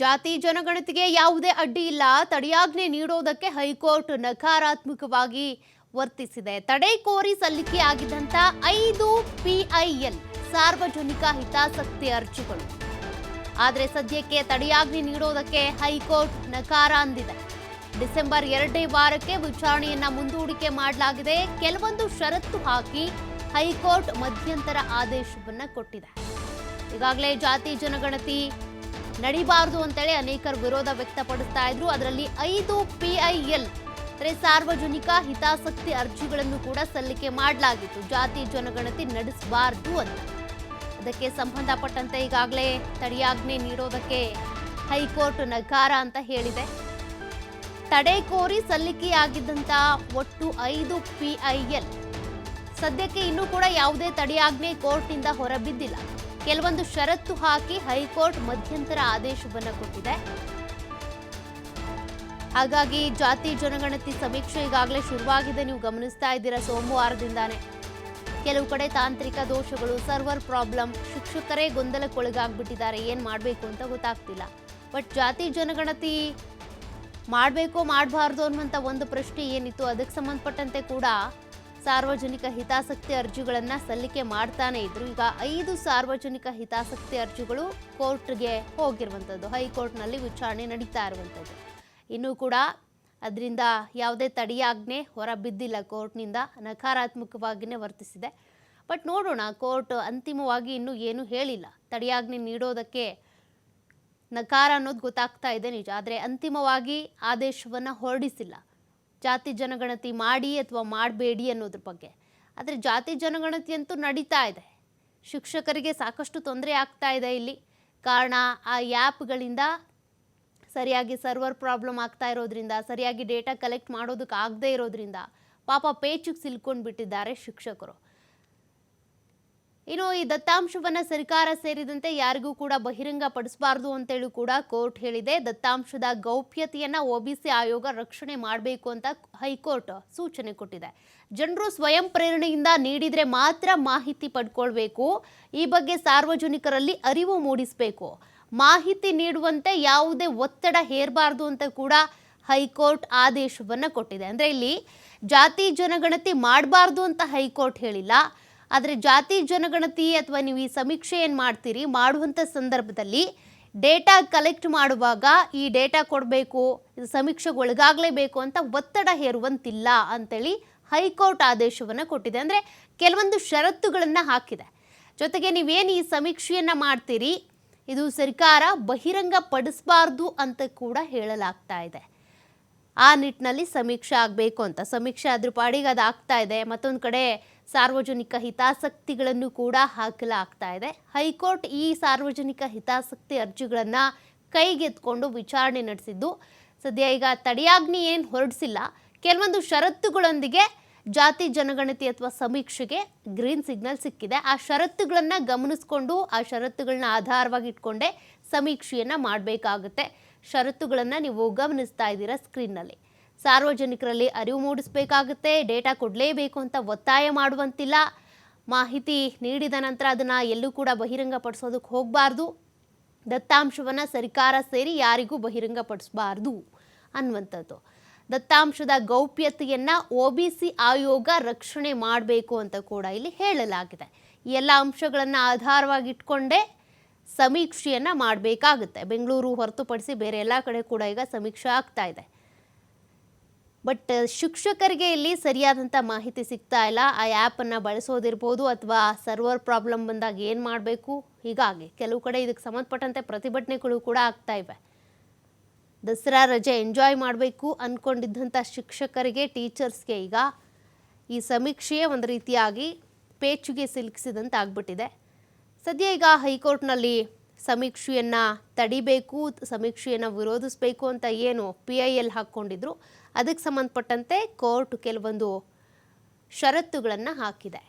ಜಾತಿ ಜನಗಣತಿಗೆ ಯಾವುದೇ ಅಡ್ಡಿ ಇಲ್ಲ. ತಡೆಯಾಜ್ಞೆ ನೀಡೋದಕ್ಕೆ ಹೈಕೋರ್ಟ್ ನಕಾರಾತ್ಮಕವಾಗಿ ವರ್ತಿಸಿದೆ. ತಡೆ ಕೋರಿ ಸಲ್ಲಿಕೆಯಾಗಿದ್ದಂಥ ಐದು ಪಿಐಎಲ್ ಸಾರ್ವಜನಿಕ ಹಿತಾಸಕ್ತಿ ಅರ್ಜಿಗಳು. ಆದರೆ ಸದ್ಯಕ್ಕೆ ತಡೆಯಾಜ್ಞೆ ನೀಡೋದಕ್ಕೆ ಹೈಕೋರ್ಟ್ ನಕಾರ ಅಂದಿದೆ. ಡಿಸೆಂಬರ್ ಎರಡನೇ ವಾರಕ್ಕೆ ವಿಚಾರಣೆಯನ್ನ ಮುಂದೂಡಿಕೆ ಮಾಡಲಾಗಿದೆ. ಕೆಲವೊಂದು ಷರತ್ತು ಹಾಕಿ ಹೈಕೋರ್ಟ್ ಮಧ್ಯಂತರ ಆದೇಶವನ್ನ ಕೊಟ್ಟಿದೆ. ಈಗಾಗಲೇ ಜಾತಿ ಜನಗಣತಿ ನಡಿಬಾರದು ಅಂತೇಳಿ ಅನೇಕರು ವಿರೋಧ ವ್ಯಕ್ತಪಡಿಸ್ತಾ ಇದ್ರು. ಅದರಲ್ಲಿ ಐದು ಪಿಐಎಲ್ ಅಂದರೆ ಸಾರ್ವಜನಿಕ ಹಿತಾಸಕ್ತಿ ಅರ್ಜಿಗಳನ್ನು ಕೂಡ ಸಲ್ಲಿಕೆ ಮಾಡಲಾಗಿತ್ತು. ಜಾತಿ, ಜನಗಣತಿ ನಡೆಸಬಾರದು ಅಂತ. ಅದಕ್ಕೆ ಸಂಬಂಧಪಟ್ಟಂತೆ ಈಗಾಗಲೇ ತಡೆಯಾಜ್ಞೆ ನೀಡೋದಕ್ಕೆ ಹೈಕೋರ್ಟ್ ನಕಾರ ಅಂತ ಹೇಳಿದೆ. ತಡೆ ಕೋರಿ ಸಲ್ಲಿಕೆಯಾಗಿದ್ದಂತ ಒಟ್ಟು ಐದು ಪಿಐಎಲ್ ಸದ್ಯಕ್ಕೆ ಇನ್ನೂ ಕೂಡ ಯಾವುದೇ ತಡೆಯಾಜ್ಞೆ ಕೋರ್ಟ್ನಿಂದ ಹೊರಬಿದ್ದಿಲ್ಲ. ಕೆಲವೊಂದು ಷರತ್ತು ಹಾಕಿ ಹೈಕೋರ್ಟ್ ಮಧ್ಯಂತರ ಆದೇಶವನ್ನು ಕೊಟ್ಟಿದೆ. ಹಾಗಾಗಿ ಜಾತಿ ಜನಗಣತಿ ಸಮೀಕ್ಷೆ ಈಗಾಗಲೇ ಶುರುವಾಗಿದೆ. ನೀವು ಗಮನಿಸ್ತಾ ಇದ್ದೀರಾ ಸೋಮವಾರದಿಂದಾನೇ. ಕೆಲವು ಕಡೆ ತಾಂತ್ರಿಕ ದೋಷಗಳು, ಸರ್ವರ್ ಪ್ರಾಬ್ಲಮ್, ಶಿಕ್ಷಕರೇ ಗೊಂದಲಕ್ಕೊಳಗಾಗ್ಬಿಟ್ಟಿದ್ದಾರೆ. ಏನು ಮಾಡಬೇಕು ಅಂತ ಗೊತ್ತಾಗ್ತಿಲ್ಲ. ಬಟ್ ಜಾತಿ ಜನಗಣತಿ ಮಾಡಬೇಕು ಮಾಡಬಾರ್ದು ಅನ್ನುವಂಥ ಒಂದು ಪ್ರಶ್ನೆ ಏನಿತ್ತು, ಅದಕ್ಕೆ ಸಂಬಂಧಪಟ್ಟಂತೆ ಕೂಡ ಸಾರ್ವಜನಿಕ ಹಿತಾಸಕ್ತಿ ಅರ್ಜಿಗಳನ್ನು ಸಲ್ಲಿಕೆ ಮಾಡ್ತಾನೆ ಇದ್ರು. ಈಗ ಐದು ಸಾರ್ವಜನಿಕ ಹಿತಾಸಕ್ತಿ ಅರ್ಜಿಗಳು ಕೋರ್ಟ್ಗೆ ಹೋಗಿರುವಂಥದ್ದು ಹೈಕೋರ್ಟ್ನಲ್ಲಿ ವಿಚಾರಣೆ ನಡೀತಾ ಇರುವಂಥದ್ದು ಇನ್ನೂ ಕೂಡ ಅದರಿಂದ ಯಾವುದೇ ತಡೆಯಾಜ್ಞೆ ಹೊರ ಬಿದ್ದಿಲ್ಲ ಕೋರ್ಟ್ನಿಂದ. ನಕಾರಾತ್ಮಕವಾಗಿಯೇ ವರ್ತಿಸಿದೆ. ಬಟ್ ನೋಡೋಣ, ಕೋರ್ಟ್ ಅಂತಿಮವಾಗಿ ಇನ್ನೂ ಏನೂ ಹೇಳಿಲ್ಲ. ತಡೆಯಾಜ್ಞೆ ನೀಡೋದಕ್ಕೆ ನಕಾರ ಅನ್ನೋದು ಗೊತ್ತಾಗ್ತಾ ಇದೆ ನಿಜ. ಆದರೆ ಅಂತಿಮವಾಗಿ ಆದೇಶವನ್ನು ಹೊರಡಿಸಿಲ್ಲ. ಜಾತಿ ಜನಗಣತಿ ಮಾಡಿ ಅಥವಾ ಮಾಡಬೇಡಿ ಅನ್ನೋದ್ರ ಬಗ್ಗೆ. ಆದರೆ ಜಾತಿ ಜನಗಣತಿ ಅಂತೂ ನಡೀತಾ ಇದೆ. ಶಿಕ್ಷಕರಿಗೆ ಸಾಕಷ್ಟು ತೊಂದರೆ ಆಗ್ತಾ ಇದೆ ಇಲ್ಲಿ. ಕಾರಣ ಆ ಆ್ಯಪ್ಗಳಿಂದ ಸರಿಯಾಗಿ ಸರ್ವರ್ ಪ್ರಾಬ್ಲಮ್ ಆಗ್ತಾ ಇರೋದ್ರಿಂದ, ಸರಿಯಾಗಿ ಡೇಟಾ ಕಲೆಕ್ಟ್ ಮಾಡೋದಕ್ಕೆ ಆಗದೇ ಇರೋದ್ರಿಂದ ಪಾಪ ಪೇಚಿಗೆ ಸಿಲ್ಕೊಂಡು ಬಿಟ್ಟಿದ್ದಾರೆ ಶಿಕ್ಷಕರು. ಇನ್ನು ಈ ದತ್ತಾಂಶವನ್ನ ಸರ್ಕಾರ ಸೇರಿದಂತೆ ಯಾರಿಗೂ ಕೂಡ ಬಹಿರಂಗ ಪಡಿಸಬಾರದು ಅಂತೇಳಿ ಕೂಡ ಕೋರ್ಟ್ ಹೇಳಿದೆ. ದತ್ತಾಂಶದ ಗೌಪ್ಯತೆಯನ್ನ ಒಬಿಸಿ ಆಯೋಗ ರಕ್ಷಣೆ ಮಾಡಬೇಕು ಅಂತ ಹೈಕೋರ್ಟ್ ಸೂಚನೆ ಕೊಟ್ಟಿದೆ. ಜನರು ಸ್ವಯಂ ಪ್ರೇರಣೆಯಿಂದ ನೀಡಿದ್ರೆ ಮಾತ್ರ ಮಾಹಿತಿ ಪಡ್ಕೊಳ್ಬೇಕು. ಈ ಬಗ್ಗೆ ಸಾರ್ವಜನಿಕರಲ್ಲಿ ಅರಿವು ಮೂಡಿಸಬೇಕು. ಮಾಹಿತಿ ನೀಡುವಂತೆ ಯಾವುದೇ ಒತ್ತಡ ಹೇರಬಾರ್ದು ಅಂತ ಕೂಡ ಹೈಕೋರ್ಟ್ ಆದೇಶವನ್ನ ಕೊಟ್ಟಿದೆ. ಅಂದ್ರೆ ಇಲ್ಲಿ ಜಾತಿ ಜನಗಣತಿ ಮಾಡಬಾರ್ದು ಅಂತ ಹೈಕೋರ್ಟ್ ಹೇಳಿಲ್ಲ. ಆದರೆ ಜಾತಿ ಜನಗಣತಿ ಅಥವಾ ನೀವು ಈ ಸಮೀಕ್ಷೆ ಏನು ಮಾಡ್ತೀರಿ ಮಾಡುವಂಥ ಸಂದರ್ಭದಲ್ಲಿ ಡೇಟಾ ಕಲೆಕ್ಟ್ ಮಾಡುವಾಗ ಈ ಡೇಟಾ ಕೊಡಬೇಕು, ಇದು ಸಮೀಕ್ಷೆಗೆ ಒಳಗಾಗಲೇಬೇಕು ಅಂತ ಒತ್ತಡ ಹೇರುವಂತಿಲ್ಲ ಅಂತೇಳಿ ಹೈಕೋರ್ಟ್ ಆದೇಶವನ್ನು ಕೊಟ್ಟಿದೆ. ಅಂದರೆ ಕೆಲವೊಂದು ಷರತ್ತುಗಳನ್ನು ಹಾಕಿದೆ. ಜೊತೆಗೆ ನೀವೇನು ಈ ಸಮೀಕ್ಷೆಯನ್ನು ಮಾಡ್ತೀರಿ, ಇದು ಸರ್ಕಾರ ಬಹಿರಂಗ ಪಡಿಸಬಾರ್ದು ಅಂತ ಕೂಡ ಹೇಳಲಾಗ್ತಾ ಇದೆ. ಆ ನಿಟ್ಟಿನಲ್ಲಿ ಸಮೀಕ್ಷೆ ಆಗಬೇಕು ಅಂತ. ಸಮೀಕ್ಷೆ ಅದ್ರ ಪಾಡಿಗೆ ಅದು ಆಗ್ತಾ ಇದೆ. ಮತ್ತೊಂದು ಕಡೆ ಸಾರ್ವಜನಿಕ ಹಿತಾಸಕ್ತಿಗಳನ್ನು ಕೂಡ ಹಾಕಲಾಗ್ತಾ ಇದೆ. ಹೈಕೋರ್ಟ್ ಈ ಸಾರ್ವಜನಿಕ ಹಿತಾಸಕ್ತಿ ಅರ್ಜಿಗಳನ್ನು ಕೈಗೆತ್ಕೊಂಡು ವಿಚಾರಣೆ ನಡೆಸಿದ್ದು. ಸದ್ಯ ಈಗ ತಡೆಯಾಗ್ನಿ ಏನು ಹೊರಡಿಸಿಲ್ಲ. ಕೆಲವೊಂದು ಷರತ್ತುಗಳೊಂದಿಗೆ ಜಾತಿ, ಜನಗಣತಿ ಅಥವಾ ಸಮೀಕ್ಷೆಗೆ ಗ್ರೀನ್ ಸಿಗ್ನಲ್ ಸಿಕ್ಕಿದೆ. ಆ ಷರತ್ತುಗಳನ್ನು ಗಮನಿಸ್ಕೊಂಡು ಆ ಷರತ್ತುಗಳನ್ನ ಆಧಾರವಾಗಿ ಇಟ್ಕೊಂಡೇ ಸಮೀಕ್ಷೆಯನ್ನು ಮಾಡಬೇಕಾಗುತ್ತೆ. ಷರತ್ತುಗಳನ್ನು ನೀವು ಗಮನಿಸ್ತಾ ಇದ್ದೀರಾ ಸ್ಕ್ರೀನ್ನಲ್ಲಿ. ಸಾರ್ವಜನಿಕರಲ್ಲಿ ಅರಿವು ಮೂಡಿಸಬೇಕಾಗುತ್ತೆ, ಡೇಟಾ ಕೊಡಲೇಬೇಕು ಅಂತ ಒತ್ತಾಯ ಮಾಡುವಂತಿಲ್ಲ. ಮಾಹಿತಿ ನೀಡಿದ ನಂತರ ಅದನ್ನು ಎಲ್ಲೂ ಕೂಡ ಬಹಿರಂಗಪಡಿಸೋದಕ್ಕೆ ಹೋಗಬಾರ್ದು. ದತ್ತಾಂಶವನ್ನು ಸರ್ಕಾರ ಸೇರಿ ಯಾರಿಗೂ ಬಹಿರಂಗಪಡಿಸಬಾರ್ದು ಅನ್ನುವಂಥದ್ದು. ದತ್ತಾಂಶದ ಗೌಪ್ಯತೆಯನ್ನು ಒ ಬಿ ಸಿ ಆಯೋಗ ರಕ್ಷಣೆ ಮಾಡಬೇಕು ಅಂತ ಕೂಡ ಇಲ್ಲಿ ಹೇಳಲಾಗಿದೆ. ಎಲ್ಲ ಅಂಶಗಳನ್ನು ಆಧಾರವಾಗಿ ಇಟ್ಕೊಂಡೇ ಸಮೀಕ್ಷೆಯನ್ನು ಮಾಡಬೇಕಾಗುತ್ತೆ. ಬೆಂಗಳೂರು ಹೊರತುಪಡಿಸಿ ಬೇರೆ ಎಲ್ಲ ಕಡೆ ಕೂಡ ಈಗ ಸಮೀಕ್ಷೆ ಆಗ್ತಾ ಇದೆ. ಬಟ್ ಶಿಕ್ಷಕರಿಗೆ ಇಲ್ಲಿ ಸರಿಯಾದಂಥ ಮಾಹಿತಿ ಸಿಗ್ತಾ ಇಲ್ಲ. ಆ ಆ್ಯಪನ್ನು ಬಳಸೋದಿರ್ಬೋದು ಅಥವಾ ಸರ್ವರ್ ಪ್ರಾಬ್ಲಮ್ ಬಂದಾಗ ಏನು ಮಾಡಬೇಕು? ಹೀಗಾಗಿ ಕೆಲವು ಕಡೆ ಇದಕ್ಕೆ ಸಂಬಂಧಪಟ್ಟಂತೆ ಪ್ರತಿಭಟನೆಗಳು ಕೂಡ ಆಗ್ತಾ ಇವೆ. ದಸರಾ ರಜೆ ಎಂಜಾಯ್ ಮಾಡಬೇಕು ಅಂದ್ಕೊಂಡಿದ್ದಂಥ ಶಿಕ್ಷಕರಿಗೆ ಟೀಚರ್ಸ್ಗೆ ಈಗ ಈ ಸಮೀಕ್ಷೆಯೇ ಒಂದು ರೀತಿಯಾಗಿ ಪೇಚುಗೆ ಸಿಲುಕಿಸಿದಂತೆ ಆಗ್ಬಿಟ್ಟಿದೆ ಸದ್ಯ ಈಗ ಹೈಕೋರ್ಟ್ನಲ್ಲಿ ಸಮೀಕ್ಷೆಯನ್ನು ತಡಿಬೇಕು, ಸಮೀಕ್ಷೆಯನ್ನು ವಿರೋಧಿಸಬೇಕು ಅಂತ ಏನು ಪಿ ಐ ಎಲ್ ಹಾಕ್ಕೊಂಡಿದ್ರು. ಅದಕ್ಕೆ ಸಂಬಂಧಪಟ್ಟಂತೆ ಕೋರ್ಟ್ ಕೆಲವೊಂದು ಷರತ್ತುಗಳನ್ನು ಹಾಕಿದೆ.